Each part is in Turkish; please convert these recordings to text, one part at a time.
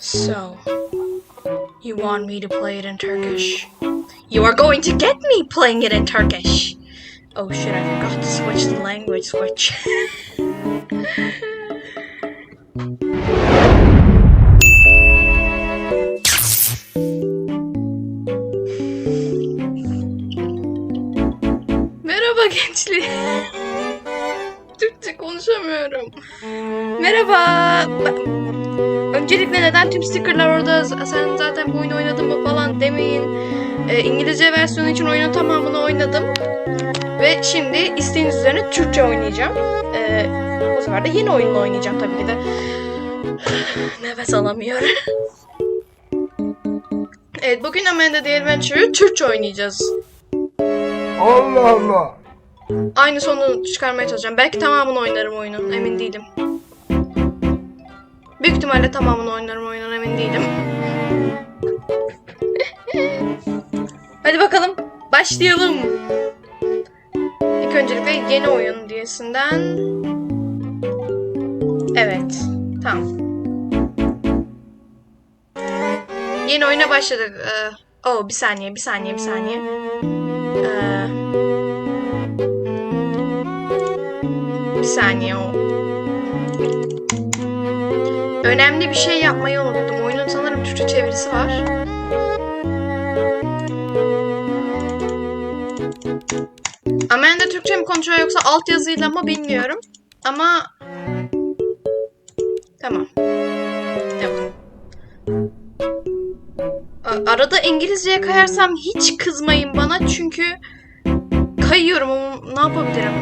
So, you want me to play it in Turkish? You are going to get me playing it in Turkish! Oh shit, I forgot to switch the language switch. Merhaba gençler. Türkçe konuşamıyorum. Merhaba. Öncelikle neden tüm stickerlar orada? Sen zaten bu oyunu oynadın mı falan demeyin. Ee, İngilizce versiyonu için oyunun tamamını oynadım. Ve şimdi isteğiniz üzerine Türkçe oynayacağım. Ee, bu sefer de yeni oyunla oynayacağım tabii ki de. Nefes alamıyorum. evet bugün Amanda The Adventure'ı Türkçe oynayacağız. Allah Allah. Aynı sonu çıkarmaya çalışacağım. Belki tamamını oynarım oyunun. Emin değilim. Büyük ihtimalle tamamını oynarım oyunun. Emin değilim. Hadi bakalım. Başlayalım. İlk öncelikle yeni oyun diyesinden. Evet. Tamam. Yeni oyuna başladık. Ee, oh bir saniye, bir saniye, bir saniye. Ee, Bir saniye o. Önemli bir şey yapmayı unuttum. Oyunun sanırım Türkçe çevirisi var. Amanda Türkçe mi konuşuyor yoksa altyazıyla mı bilmiyorum. Ama tamam. Tamam. Arada İngilizceye kayarsam hiç kızmayın bana çünkü kayıyorum ne yapabilirim?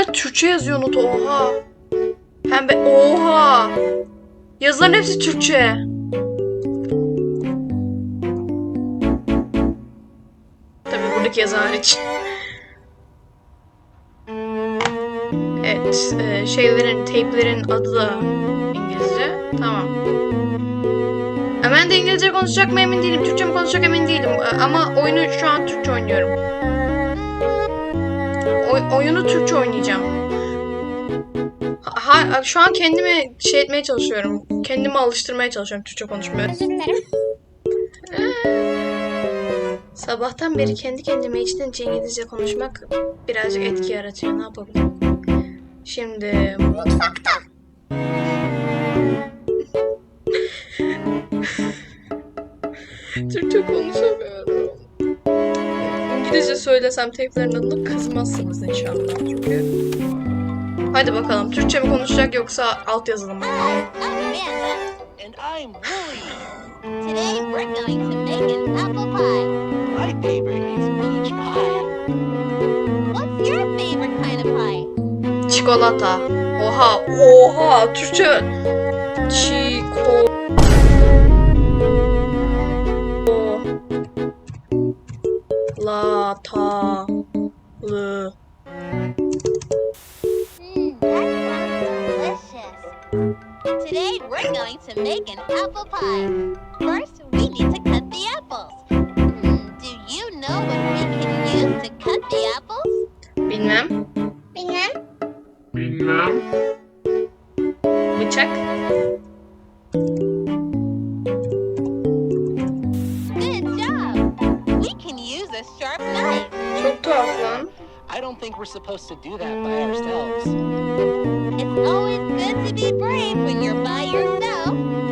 Burada Türkçe yazıyor notu oha. Pembe oha. Yazıların hepsi Türkçe. Tabii buradaki yazı hariç. Evet, e, şeylerin, teyplerin adı da İngilizce. Tamam. Ben de İngilizce konuşacak mı emin değilim. Türkçe mi konuşacak emin değilim. Ama oyunu şu an Türkçe oynuyorum. Oy- oyunu Türkçe oynayacağım. Ha, ha- şu an kendimi şey etmeye çalışıyorum. Kendimi alıştırmaya çalışıyorum Türkçe konuşmaya. Özür dilerim. Sabahtan beri kendi kendime içten içe İngilizce konuşmak birazcık etki yaratıyor. Ne yapabilirim? Şimdi Mutfakta. Türkçe konuşamıyorum. Söylesem teyplerin adını kızmazsınız inşallah. Çünkü... Hadi bakalım. Türkçe mi konuşacak yoksa altyazılı mı? Hi, I'm Amanda. And I'm Willie. Today we're going to make an apple pie. My favorite is peach pie. What's your favorite kind of pie? Çikolata. Oha, oha. Türkçe. Çiko. Lata. Lı. Hmm, that sounds delicious. Today we're going to make an apple pie. First, we need to cut the apples. Hmm, do you know what we can use to cut the apples? Bilmem. Bilmem. Bıçak. I don't think we're supposed to do that by ourselves. It's always good to be brave when you're by yourself.